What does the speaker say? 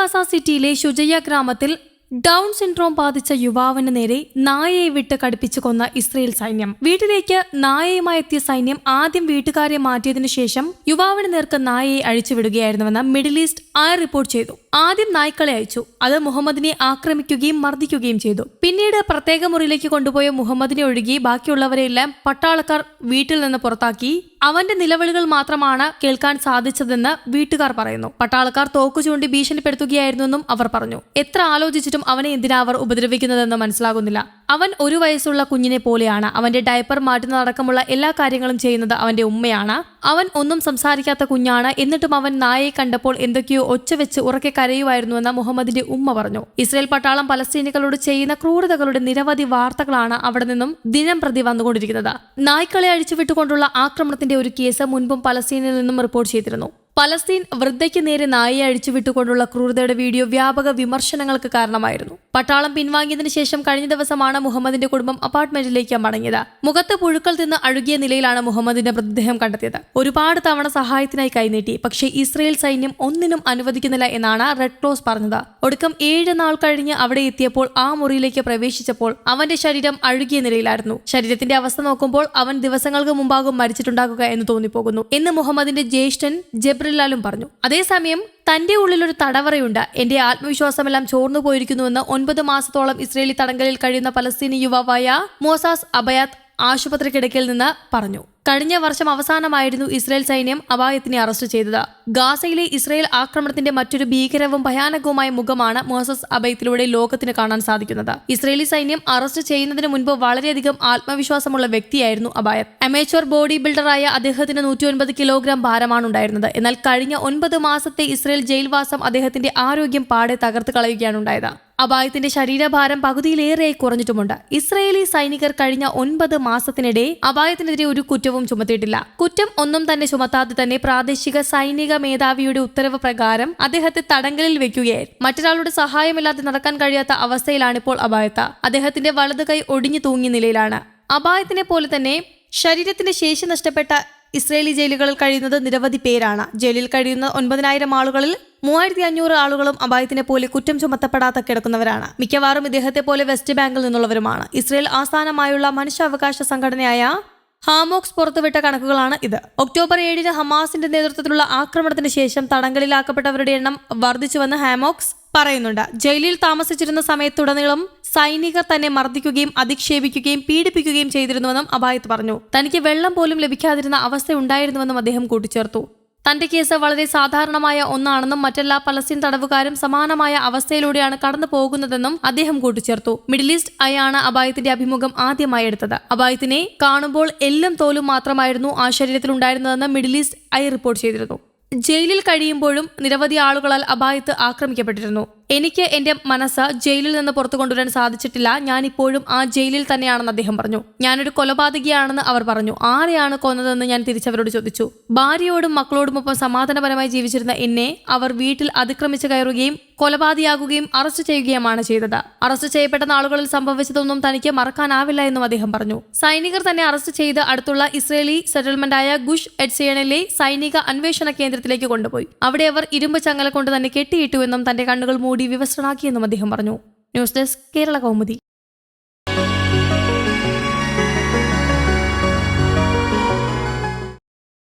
Gaza സിറ്റിയിലെ ഷുജയ്യ ഗ്രാമത്തിൽ down syndrome ബാധിച്ച യുവാവിന് നേരെ നായയെ വിട്ട് കടുപ്പിച്ചു കൊന്ന ഇസ്രയേൽ സൈന്യം. വീട്ടിലേക്ക് നായയുമായി എത്തിയ സൈന്യം ആദ്യം വീട്ടുകാരെ മാറ്റിയതിനു ശേഷം യുവാവിന് നേർക്ക് നായയെ അഴിച്ചുവിടുകയായിരുന്നുവെന്ന് മിഡിൽ ഈസ്റ്റ് ആയ റിപ്പോർട്ട് ചെയ്തു. ആദ്യം നായ്ക്കളെ അയച്ചു. അത് മുഹമ്മദിനെ ആക്രമിക്കുകയും മർദ്ദിക്കുകയും ചെയ്തു. പിന്നീട് പ്രത്യേക മുറിയിലേക്ക് കൊണ്ടുപോയ മുഹമ്മദിനെ ഒഴുകി ബാക്കിയുള്ളവരെയെല്ലാം പട്ടാളക്കാർ വീട്ടിൽ നിന്ന് പുറത്താക്കി. അവന്റെ നിലവിളികൾ മാത്രമാണ് കേൾക്കാൻ സാധിച്ചതെന്ന് വീട്ടുകാർ പറയുന്നു. പട്ടാളക്കാർ തോക്കു ചൂണ്ടി ഭീഷണിപ്പെടുത്തുകയായിരുന്നെന്നും അവർ പറഞ്ഞു. എത്ര ആലോചിച്ചിട്ടും അവനെ എന്തിനാ അവർ ഉപദ്രവിക്കുന്നതെന്ന് മനസ്സിലാകുന്നില്ല. അവൻ ഒരു വയസ്സുള്ള കുഞ്ഞിനെ പോലെയാണ്. അവന്റെ ഡയപ്പർ മാറ്റുന്നതടക്കമുള്ള എല്ലാ കാര്യങ്ങളും ചെയ്യുന്നത് അവന്റെ ഉമ്മയാണ്. അവൻ ഒന്നും സംസാരിക്കാത്ത കുഞ്ഞാണ്. എന്നിട്ടും അവൻ നായയെ കണ്ടപ്പോൾ എന്തൊക്കെയോ ഒച്ച വെച്ച് ഉറക്കെ കരയുമായിരുന്നുവെന്ന് മുഹമ്മദിന്റെ ഉമ്മ പറഞ്ഞു. ഇസ്രയേൽ പട്ടാളം പലസ്തീനികളോട് ചെയ്യുന്ന ക്രൂരതകളുടെ നിരവധി വാർത്തകളാണ് അവിടെ നിന്നും ദിനം പ്രതി വന്നുകൊണ്ടിരിക്കുന്നത്. നായ്ക്കളെ അഴിച്ചുവിട്ടുകൊണ്ടുള്ള ആക്രമണത്തിന്റെ ഒരു കേസ് മുൻപും പലസ്തീനിൽ നിന്നും റിപ്പോർട്ട് ചെയ്തിരുന്നു. പലസ്തീൻ വൃദ്ധയ്ക്ക് നേരെ നായയെ അഴിച്ചുവിട്ടുകൊണ്ടുള്ള ക്രൂരതയുടെ വീഡിയോ വ്യാപക വിമർശനങ്ങൾക്ക് കാരണമായിരുന്നു. പട്ടാളം പിൻവാങ്ങിയതിന് ശേഷം കഴിഞ്ഞ ദിവസമാണ് മുഹമ്മദിന്റെ കുടുംബം അപ്പാർട്ട്മെന്റിലേക്ക് മടങ്ങിയത്. മുഖത്ത് പുഴുക്കൾ തിന്ന് അഴുകിയ നിലയിലാണ് മുഹമ്മദിന്റെ മൃതദേഹം കണ്ടെത്തിയത്. ഒരുപാട് തവണ സഹായത്തിനായി കൈനീട്ടി. പക്ഷേ ഇസ്രയേൽ സൈന്യം ഒന്നിനും അനുവദിക്കുന്നില്ല എന്നാണ് റെഡ് ക്രോസ് പറഞ്ഞത്. ഒടുക്കം ഏഴ് നാൾ കഴിഞ്ഞ് അവിടെ എത്തിയപ്പോൾ ആ മുറിയിലേക്ക് പ്രവേശിച്ചപ്പോൾ അവന്റെ ശരീരം അഴുകിയ നിലയിലായിരുന്നു. ശരീരത്തിന്റെ അവസ്ഥ നോക്കുമ്പോൾ അവൻ ദിവസങ്ങൾക്ക് മുമ്പാകും മരിച്ചിട്ടുണ്ടാകുക എന്ന് തോന്നിപ്പോകുന്നു. എന്ന് മുഹമ്മദിന്റെ ജ്യേഷ്ഠൻ ജബ്രിലാലും പറഞ്ഞു. അതേസമയം തന്റെ ഉള്ളിലൊരു തടവറയുണ്ട്. എന്റെ ആത്മവിശ്വാസമെല്ലാം ചോർന്നു പോയിരിക്കുന്നുവെന്ന് ഒൻപത് മാസത്തോളം ഇസ്രയേലി തടങ്കലിൽ കഴിയുന്ന പലസ്തീനി യുവാവായ മോസാസ് അബയാത് ആശുപത്രി നിന്ന് പറഞ്ഞു. കഴിഞ്ഞ വർഷം അവസാനമായിരുന്നു ഇസ്രായേൽ സൈന്യം അബായത്തിനെ അറസ്റ്റ് ചെയ്തത്. ഗാസയിലെ ഇസ്രായേൽ ആക്രമണത്തിന്റെ മറ്റൊരു ഭീകരവും ഭയാനകവുമായ മുഖമാണ് മൊഹസസ് അബയത്തിലൂടെ ലോകത്തിന് കാണാൻ സാധിക്കുന്നത്. ഇസ്രയേലി സൈന്യം അറസ്റ്റ് ചെയ്യുന്നതിന് മുൻപ് വളരെയധികം ആത്മവിശ്വാസമുള്ള വ്യക്തിയായിരുന്നു അബായത് അമേച്ചർ ബോഡി ബിൽഡറായ അദ്ദേഹത്തിന് നൂറ്റിയൊൻപത് കിലോഗ്രാം ഭാരമാണ് ഉണ്ടായിരുന്നത്. എന്നാൽ കഴിഞ്ഞ ഒൻപത് മാസത്തെ ഇസ്രയേൽ ജയിൽവാസം അദ്ദേഹത്തിന്റെ ആരോഗ്യം പാടെ തകർത്ത് കളയുകയാണ് ഉണ്ടായത്. അബായത്തിന്റെ ശരീരഭാരം പകുതിയിലേറെയായി കുറഞ്ഞിട്ടുമുണ്ട്. ഇസ്രയേലി സൈനികർ കഴിഞ്ഞ ഒൻപത് മാസത്തിനിടെ അബായത്തിനെതിരെ ഒരു കുറ്റവും ചുമത്തിയിട്ടില്ല. കുറ്റം ഒന്നും തന്നെ ചുമത്താതെ തന്നെ പ്രാദേശിക സൈനിക മേധാവിയുടെ ഉത്തരവ് പ്രകാരം അദ്ദേഹത്തെ തടങ്കലിൽ വെക്കുകയായിരുന്നു. മറ്റൊരാളുടെ സഹായമില്ലാതെ നടക്കാൻ കഴിയാത്ത അവസ്ഥയിലാണിപ്പോൾ അബായത്ത അദ്ദേഹത്തിന്റെ വലതു കൈ ഒടിഞ്ഞു തൂങ്ങിയ നിലയിലാണ്. അബായത്തിനെ പോലെ തന്നെ ശരീരത്തിന്റെ ശേഷി നഷ്ടപ്പെട്ട ഇസ്രയേലി ജയിലുകളിൽ കഴിയുന്നത് നിരവധി പേരാണ്. ജയിലിൽ കഴിയുന്ന ഒൻപതിനായിരം ആളുകളിൽ മൂവായിരത്തി അഞ്ഞൂറ് ആളുകളും അബായത്തിനെ പോലെ കുറ്റം ചുമത്തപ്പെടാത്ത കിടക്കുന്നവരാണ്. മിക്കവാറും ഇദ്ദേഹത്തെ പോലെ വെസ്റ്റ് ബാങ്കിൽ നിന്നുള്ളവരുമാണ്. ഇസ്രയേൽ ആസ്ഥാനമായുള്ള മനുഷ്യാവകാശ സംഘടനയായ ഹാമോക്സ് പുറത്തുവിട്ട കണക്കുകളാണ് ഇത്. ഒക്ടോബർ ഏഴിന് ഹമാസിന്റെ നേതൃത്വത്തിലുള്ള ആക്രമണത്തിന് ശേഷം തടങ്കലിലാക്കപ്പെട്ടവരുടെ എണ്ണം വർദ്ധിച്ചുവെന്ന് ഹാമോക്സ് പറയുന്നുണ്ട്. ജയിലിൽ താമസിച്ചിരുന്ന സമയത്തുടനീളം സൈനികർ തന്നെ മർദ്ദിക്കുകയും അധിക്ഷേപിക്കുകയും പീഡിപ്പിക്കുകയും ചെയ്തിരുന്നുവെന്നും അബായത്ത് പറഞ്ഞു. തനിക്ക് വെള്ളം പോലും ലഭിക്കാതിരുന്ന അവസ്ഥ ഉണ്ടായിരുന്നുവെന്നും അദ്ദേഹം കൂട്ടിച്ചേർത്തു. തന്റെ കേസ് വളരെ സാധാരണമായ ഒന്നാണെന്നും മറ്റെല്ലാ പലസ്തീൻ തടവുകാരും സമാനമായ അവസ്ഥയിലൂടെയാണ് കടന്നു പോകുന്നതെന്നും അദ്ദേഹം കൂട്ടിച്ചേർത്തു. മിഡിൽ ഈസ്റ്റ് അയാണ് അബായത്തിന്റെ അഭിമുഖം ആദ്യമായി എടുത്തത്. അബായത്തിനെ കാണുമ്പോൾ എല്ലും തോലും മാത്രമായിരുന്നു ആ ശരീരത്തിൽ ഉണ്ടായിരുന്നതെന്ന് മിഡിൽ ഈസ്റ്റ് ഐ റിപ്പോർട്ട് ചെയ്തിരുന്നു. ജയിലിൽ കഴിയുമ്പോഴും നിരവധി ആളുകളാൽ അബായത്ത് ആക്രമിക്കപ്പെട്ടിരുന്നു. എനിക്ക് എന്റെ മനസ്സ് ജയിലിൽ നിന്ന് പുറത്തു കൊണ്ടുവരാൻ സാധിച്ചിട്ടില്ല. ഞാൻ ഇപ്പോഴും ആ ജയിലിൽ തന്നെയാണെന്ന് അദ്ദേഹം പറഞ്ഞു. ഞാനൊരു കൊലപാതകിയാണെന്ന് അവർ പറഞ്ഞു. ആരെയാണ് കൊന്നതെന്ന് ഞാൻ തിരിച്ചവരോട് ചോദിച്ചു. ഭാര്യയോടും മക്കളോടുമൊപ്പം സമാധാനപരമായി ജീവിച്ചിരുന്ന എന്നെ അവർ വീട്ടിൽ അതിക്രമിച്ചു കയറുകയും കൊലപാതകയാകുകയും അറസ്റ്റ് ചെയ്യുകയുമാണ് ചെയ്തത്. അറസ്റ്റ് ചെയ്യപ്പെട്ട നാളുകളിൽ സംഭവിച്ചതൊന്നും തനിക്ക് മറക്കാനാവില്ല എന്നും അദ്ദേഹം പറഞ്ഞു. സൈനികർ തന്നെ അറസ്റ്റ് ചെയ്ത് അടുത്തുള്ള ഇസ്രേലി സെറ്റിൽമെന്റായ ഗുഷ് എഡ്സിയണിലെ സൈനിക അന്വേഷണ കേന്ദ്രത്തിലേക്ക് കൊണ്ടുപോയി. അവിടെ അവർ ഇരുമ്പ് ചങ്ങല കൊണ്ട് തന്നെ കെട്ടിയിട്ടുവെന്നും തന്റെ കണ്ണുകൾ മൂടി വിവസ്ത്രനാക്കിയെന്നും അദ്ദേഹം പറഞ്ഞു. News desk Kerala Kaumudi.